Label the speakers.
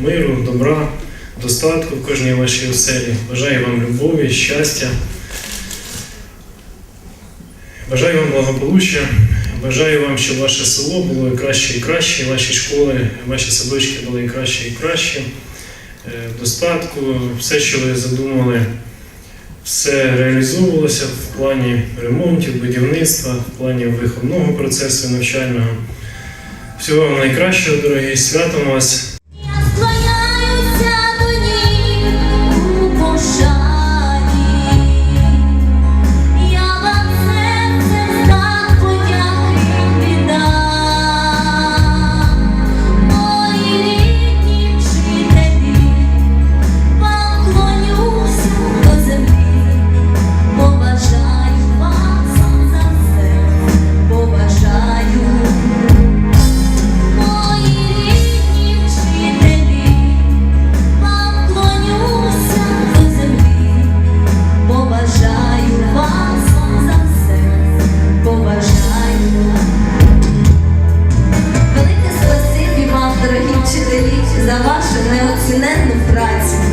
Speaker 1: миру, добра, достатку в кожній вашій оселі. Бажаю вам любові, щастя. Бажаю вам благополуччя. Бажаю вам, щоб ваше село було і краще і краще, ваші школи, ваші садочки були і краще і краще. Е, Достатку, все, що ви задумали, все реалізовувалося в плані ремонтів, будівництва, в плані виховного процесу навчального. Всього вам найкращого, дорогі, святом вас. за вашу неоціненну працю.